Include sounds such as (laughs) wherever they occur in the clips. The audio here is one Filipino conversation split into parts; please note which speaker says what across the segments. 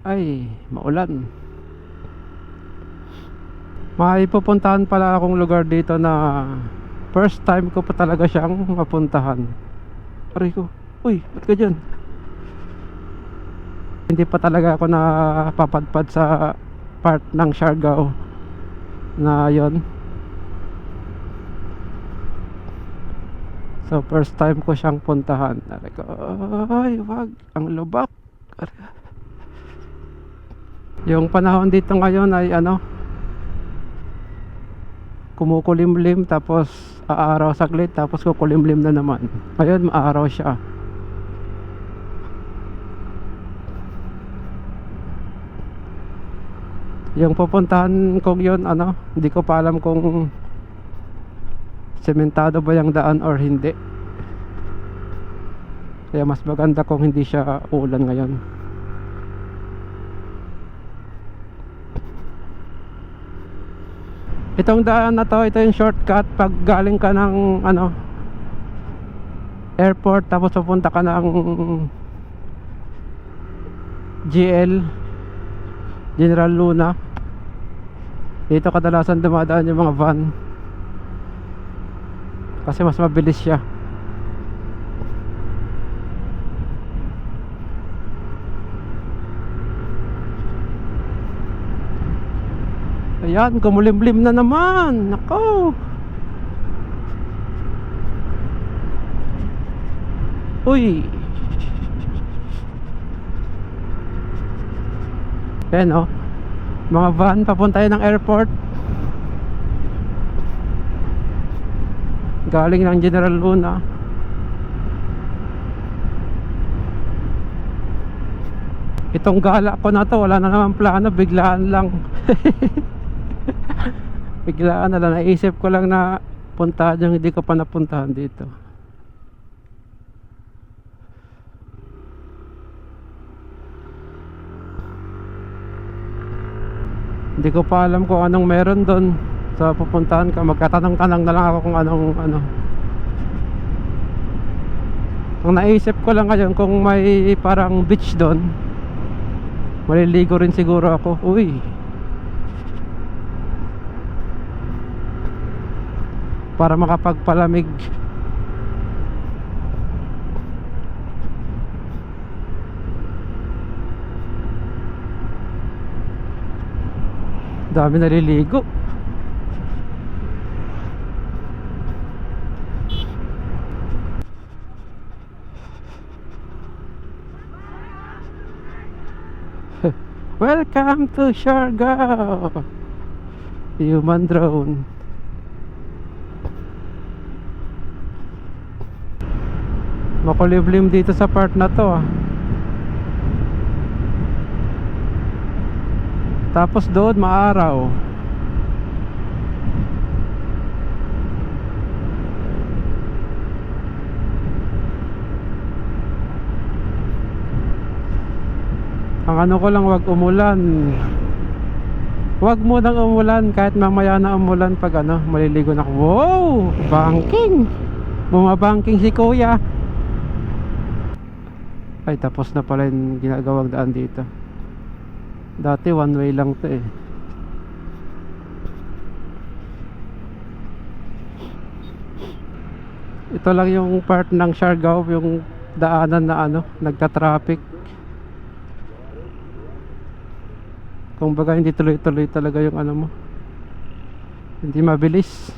Speaker 1: Ay, maulan. May pupuntahan pala akong lugar dito na first time ko pa talaga siyang mapuntahan. Aray ko, uy, ba't ka dyan? Hindi pa talaga ako napapadpad sa part ng Siargao na yon. So first time ko siyang puntahan. Aray ko, ay wag, ang lubak. Aray. Yung panahon dito ngayon ay ano kumukulimlim tapos aaraw saglit tapos kukulimlim na naman. Ngayon maaraw siya. Yung pupuntahan kong yun ano, hindi ko pa alam kung sementado ba yung daan or hindi. Kaya mas maganda kung hindi siya ulan ngayon. Itong daan na to, ito yung shortcut pag galing ka ng ano airport tapos pupunta ka ng GL General Luna. Dito kadalasan dumadaan yung mga van. Kasi mas mabilis siya. Ayan, kumulimlim na naman. Nako. Uy. Ayan oh. Mga van papunta ng airport. Galing ng General Luna. Itong gala ko na to, wala na naman plano, biglaan lang. (laughs) biglaan na lang. Naisip ko lang na puntahan yung hindi ko pa napuntahan dito. Hindi ko pa alam kung anong meron doon. Sa pupuntahan ka magkatanong-tanong na lang ako kung anong ano. Ang naisip ko lang ngayon kung may parang beach doon maliligo rin siguro ako. Uy para makapagpalamig. Dami naliligo. (laughs) Welcome to Siargao Human drone Makuliblim dito sa part na to ah. Tapos doon maaraw Ang ano ko lang wag umulan Wag mo nang umulan kahit mamaya na umulan pag ano maliligo na ako. Wow! Banking! Bumabangking si kuya ay tapos na pala yung ginagawang daan dito. Dati one way lang to eh. Ito lang yung part ng Siargao yung daanan na ano nagka-traffic. Kung baga hindi tuloy-tuloy talaga yung ano mo. Hindi mabilis.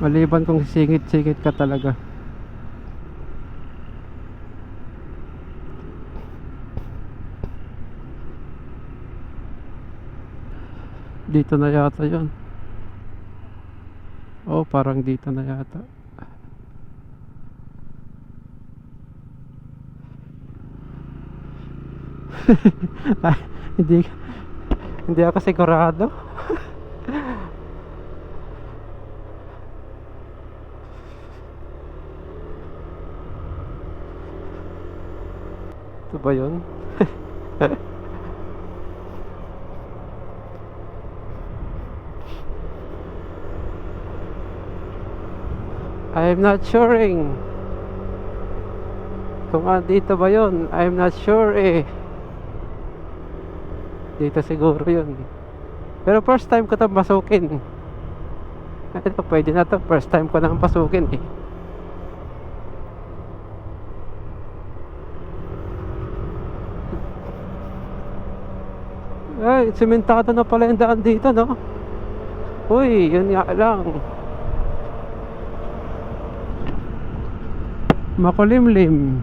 Speaker 1: Maliban kung singit-singit ka talaga dito na yata yon oh parang dito na yata. (laughs) Ay, hindi hindi ako sigurado. (laughs) Ito ba yun? (laughs) I'm not sureing. Kung andito ba yun, I'm not sure eh. Dito siguro yun. Pero first time ko to masukin. Ito, pwede na to. First time ko nang pasukin eh. Ay, simentado na pala yung daan dito, no? Uy, yun nga lang. Makulimlim.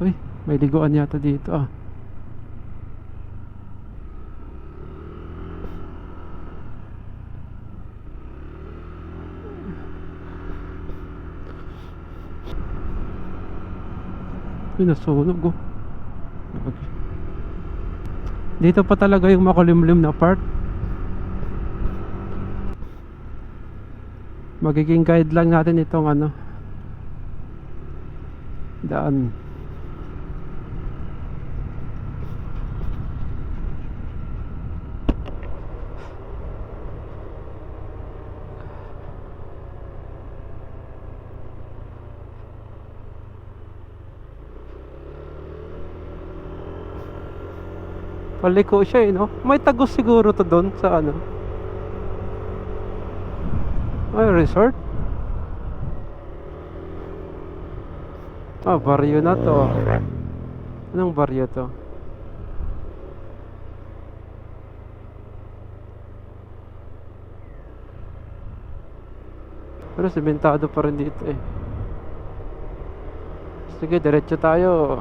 Speaker 1: Uy, may liguan yata dito ah. Uy, nasunog oh. Dito pa talaga yung makulimlim na part. Magiging guide lang natin itong ano. Daan. Paliko siya eh, no? May tagos siguro to doon sa ano. Ay, resort? Ah, baryo na to. Anong baryo to? Pero sementado pa rin dito eh. Sige, diretso tayo.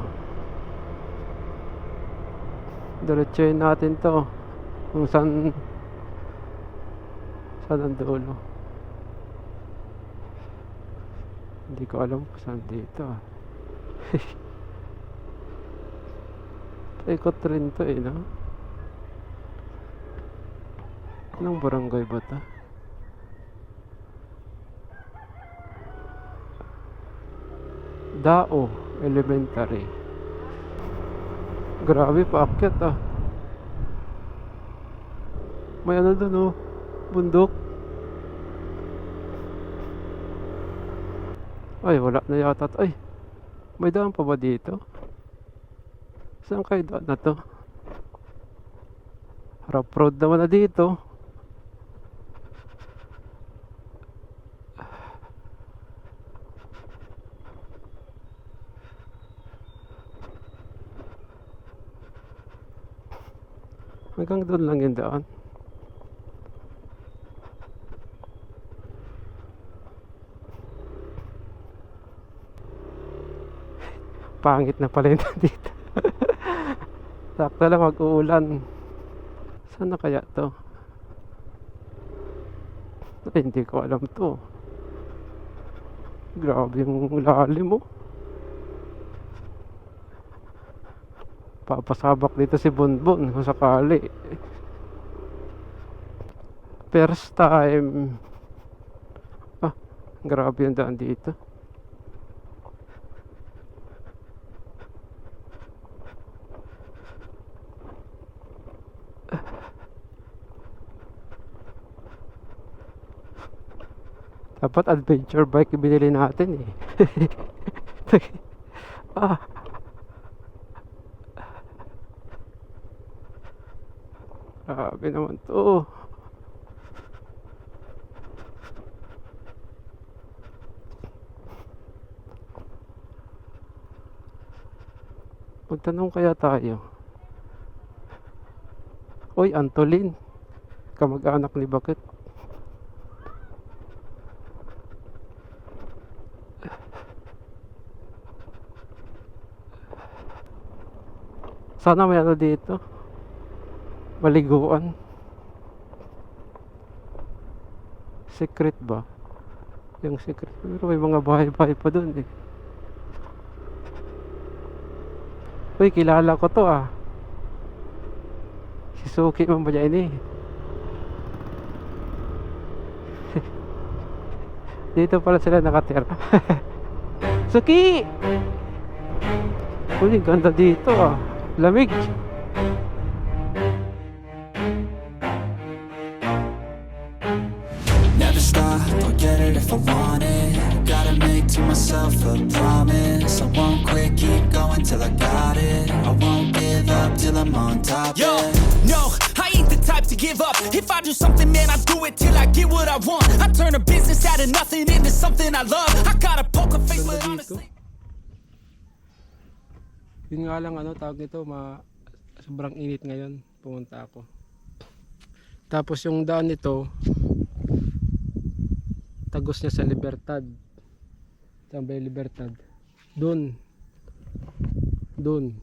Speaker 1: Diretsuhin natin to. Kung saan saan ang dulo. Hindi ko alam kung saan dito ah. (laughs) Ikot rin to eh, no? Anong barangay ba to? Dao Elementary. Grabe, paakyat ah. May ano doon oh, bundok. Ay, wala na yata. Ay, may daan pa ba dito? Saan kayo daan na to? Rough road naman na dito. Hanggang doon lang yung daan. Pangit na yun (laughs) dito. Sakto lang mag-uulan. Saan na kaya to? Ay, hindi ko alam to. Grabe yung lalim mo. Papasabak dito si Bonbon kung sakali. First time. Ah, grabe yung daan dito. Dapat adventure bike yung binili natin eh. (laughs) ah. Grabe naman to. Magtanong kaya tayo. Oy, Antolin. Kamag-anak ni Bakit. Sana may ano dito. Maliguan. Secret ba? Yung secret. Pero may mga bahay-bahay pa dun eh. Uy, kilala ko to ah. Si Suki Mambayani. (laughs) Dito pala sila nakatira. (laughs) Suki! Uy, ganda dito ah. Lamig.
Speaker 2: Never stop get it if I want it. Gotta make to myself a promise. I won't quit, keep going till I got it. I won't give up till I'm on top.
Speaker 3: Yo, no, I ain't the type to give up. If I do something, man, I do it till I get what I want. I turn a business out of nothing into something I love. I got a poker face, but
Speaker 1: Ganda dito.
Speaker 3: honestly.
Speaker 1: Yun nga lang ano, tawag nito, ma sobrang init ngayon. Pumunta ako. Tapos yung daan nito, tagos niya sa Libertad. Saan ba Libertad? Doon. Doon.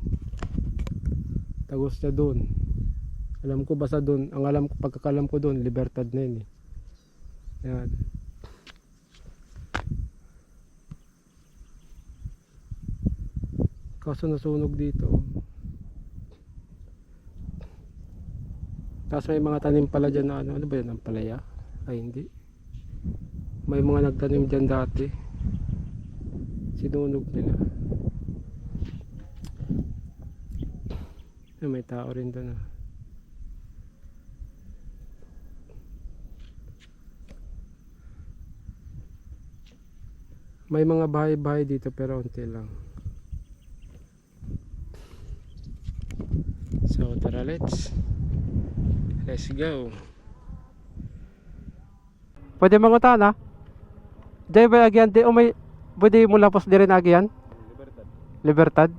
Speaker 1: Tagos niya doon. Alam ko basta doon. Ang alam ko, pagkakalam ko doon, Libertad na yun eh. Yan. Kaso nasunog dito. Tapos may mga tanim pala dyan na ano, ano ba yan, ang palaya? Ay hindi. May mga nagtanim dyan dati. Sinunog nila. Ay, may tao rin doon ah. May mga bahay-bahay dito pero unti lang. So tara let's Let's go Pwede mangutan ha? Diyan ba agyan di o may Pwede mo lapos di rin agyan? Libertad Libertad?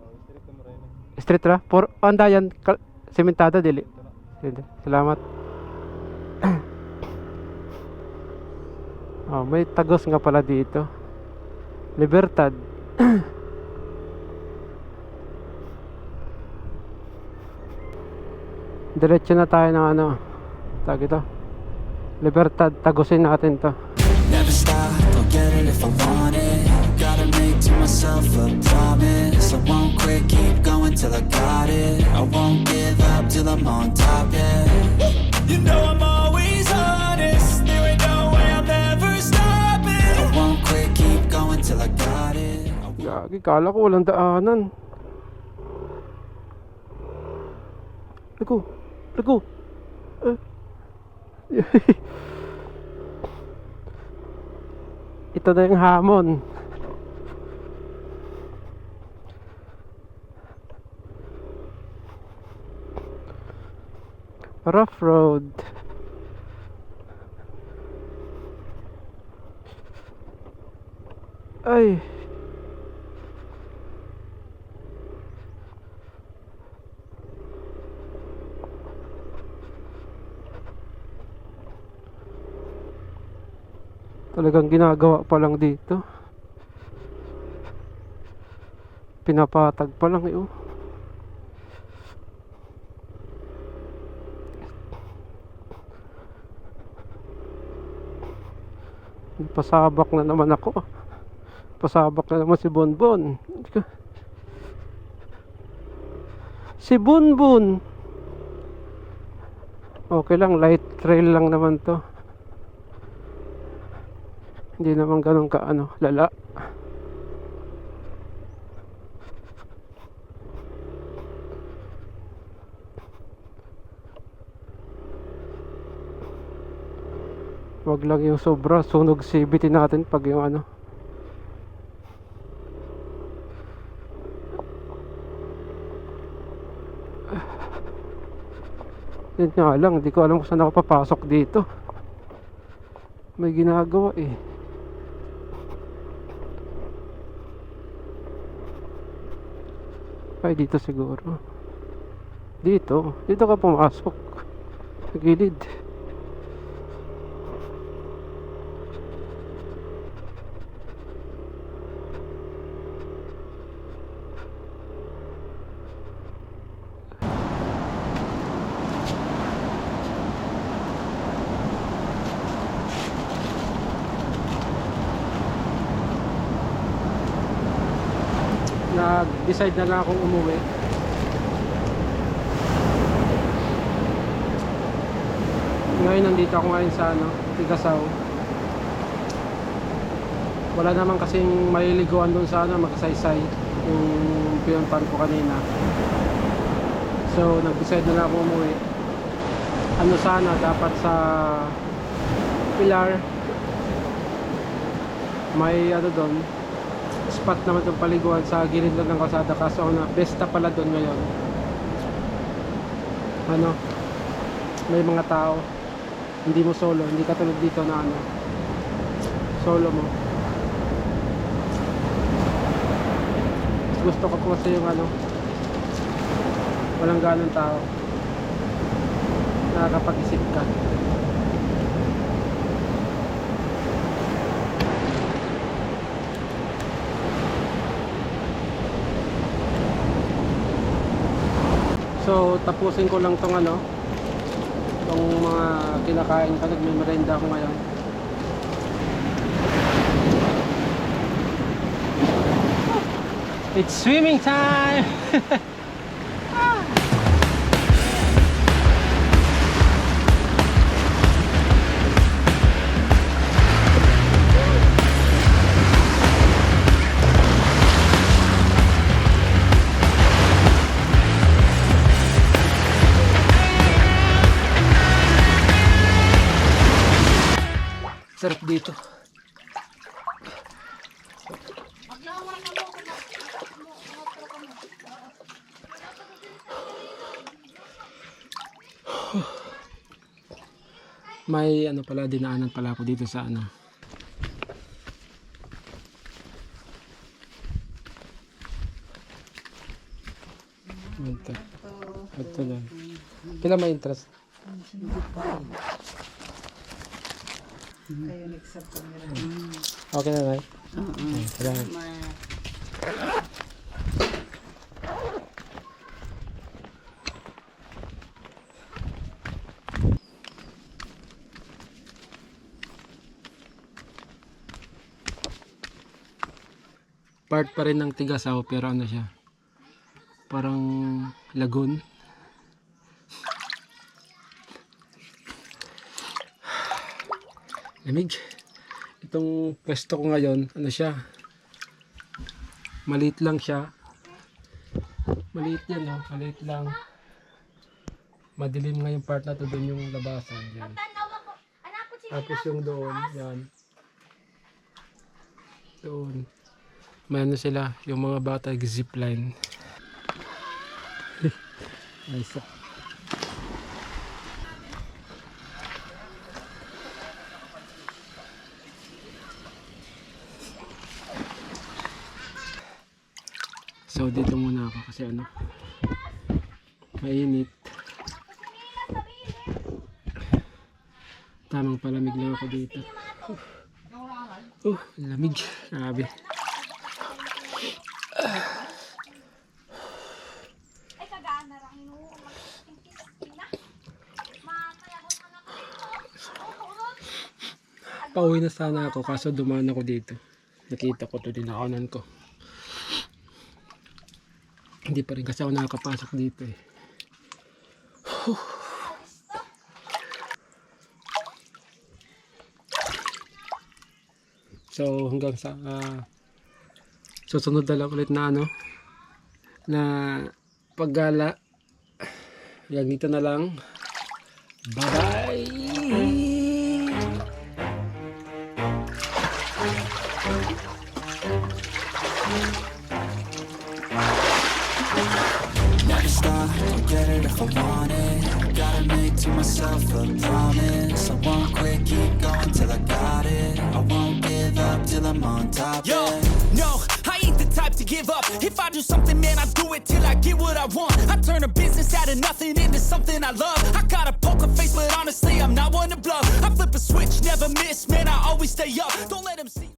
Speaker 1: Street ra? Por anda yan sementada dili. Salamat. (coughs) oh, may tagos nga pala dito. Libertad. (coughs) Diretso na tayo ng ano. Tag ito. Libertad. Tagusin natin to.
Speaker 2: Never stop, I'll get it if I want it. Gotta make to myself a promise. I won't quit, keep going till I got it. I won't give up till I'm on top, yeah.
Speaker 3: You know I'm always honest. There ain't no way I'm ever stopping.
Speaker 2: I won't quit, keep going till I got it.
Speaker 1: Gagi, kala ko walang daanan. Liko. Eh. Ito na yung hamon. Rough road. Ay. Talagang ginagawa pa lang dito. Pinapatag pa lang eh oh. Pasabak na naman ako. Pasabak na naman si Bonbon. Si Bunbun. Okay lang, light trail lang naman to. Hindi naman ganun ka ano, lala. Wag lang yung sobra, sunog CBT natin pag yung ano. Yun nga lang, hindi ko alam kung saan ako papasok dito. May ginagawa eh. Ay, dito siguro. Dito. Dito ka pumasok. Sa gilid. Nag-decide na lang akong umuwi. Ngayon nandito ako ngayon sa ano, Tigasaw. Wala naman kasing maliliguan doon sa ano, makasaysay yung pinuntan ko kanina. So, nag-decide na lang ako umuwi. Ano sana, dapat sa Pilar. may ano doon spot naman itong paliguan sa gilid lang ng kalsada. Kaso ang besta pala doon ngayon ano may mga tao. Hindi mo solo. Hindi katulad dito na ano solo mo. Gusto ko kasi yung ano walang ganong tao. Nakakapag-isip ka So tapusin ko lang tong ano tong mga kinakain ko nagme merenda ako ngayon It's swimming time! (laughs) Sarap dito. May ano pala dinaanan pala ako dito sa ano. Ito. Ito lang. Pila may interest? Okay na na. Okay, salamat. Part pa rin ng Tigasaw pero ano siya? Parang lagoon. Lamig. Itong pwesto ko ngayon, ano siya? Maliit lang siya. Maliit yan, no? Maliit lang. Madilim nga yung part na to, doon yung labasan. Yan. Tapos yung doon, yan. Doon. May ano sila, yung mga bata zipline. (laughs) nice. ah. Dito muna ako kasi ano mainit. Tamang palamig lang ako dito. Uh, lamig. Grabe. Pauwi na sana ako kaso dumaan ako dito. Nakita ko to dinakanan ko. Hindi pa rin kasi ako nakakapasok dito eh. So hanggang sa ah, susunod na lang ulit na ano na paggala. Yan dito na lang. Bye bye.
Speaker 2: If I want it Gotta make to myself a promise I won't quit, keep going till I got it I won't give up till I'm on top,
Speaker 3: Yo,
Speaker 2: yeah
Speaker 3: no, I ain't the type to give up. If I do something, man, I do it till I get what I want. I turn a business out of nothing into something I love. I got a poker face, but honestly, I'm not one to bluff. I flip a switch, never miss, man, I always stay up. Don't let them see.